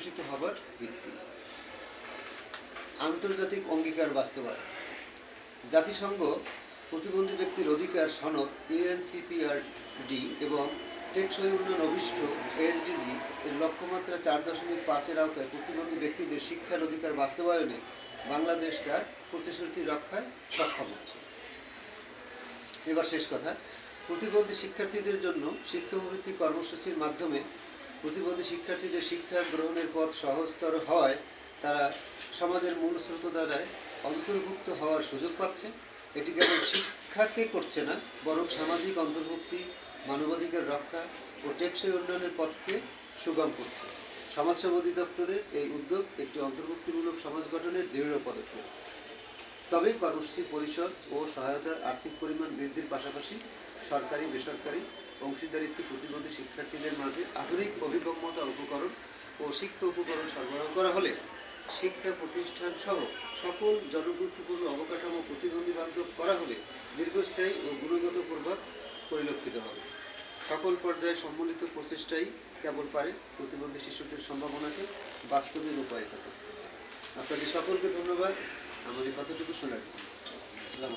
বিকশিত হবার ভিত্তি। আন্তর্জাতিক অঙ্গীকার বাস্তবায়ন। জাতিসংঘ প্রতিবন্ধী ব্যক্তির অধিকার সনদ ইউএনসিপিআরডি এবং টেকসই উন্নয়ন অভিষ্ট এসডিজি এর লক্ষ্যমাত্রা চার দশমিক পাঁচের আওতায় প্রতিবন্ধী ব্যক্তিদের শিক্ষার অধিকার বাস্তবায়নে বাংলাদেশ তার প্রতিশ্রুতি রক্ষায় সক্ষম হচ্ছে। এবার শেষ কথা, প্রতিবন্ধী শিক্ষার্থীদের জন্য শিক্ষাভিত্তিক কর্মসূচির মাধ্যমে প্রতিবন্ধী শিক্ষার্থীদের শিক্ষা গ্রহণের পথ সহজতর হয়, তারা সমাজের মূল স্রোতধারায় অন্তর্ভুক্ত হওয়ার সুযোগ পাচ্ছে। এটি কেবল শিক্ষাকে করছে না, বরং সামাজিক অন্তর্ভুক্তি, মানবাধিকার রক্ষা ও টেকসই উন্নয়নের পথকে সুগম করছে। সমাজ সমাজসেবা অধিদপ্তরের এই উদ্যোগ একটি অন্তর্ভুক্তিমূলক সমাজ গঠনের দৃঢ় পদক্ষেপ। তবে কর্মসূচি পরিষদ ও সহায়তার আর্থিক পরিমাণ বৃদ্ধির পাশাপাশি সরকারি, বেসরকারি অংশীদারিত্ব প্রতিবন্ধী শিক্ষার্থীদের মাঝে আধুনিক অভিগম্যতা উপকরণ ও শিক্ষা উপকরণ সরবরাহ করা হলে শিক্ষা প্রতিষ্ঠান সহ সকল জনগুরুত্বপূর্ণ অবকাঠামো প্রতিবন্ধী বান্ধব করা হলে দীর্ঘস্থায়ী ও গুণগত প্রভাব পরিলক্ষিত হবে। সকল পর্যায়ে সম্মিলিত প্রচেষ্টাই কেবল পারে প্রতিবন্ধী শিশুদের সম্ভাবনাকে বাস্তবে রূপায়িত করতে। আপনাদের সকলকে ধন্যবাদ। আমার এই কথাটুকু শোনার। আসসালামু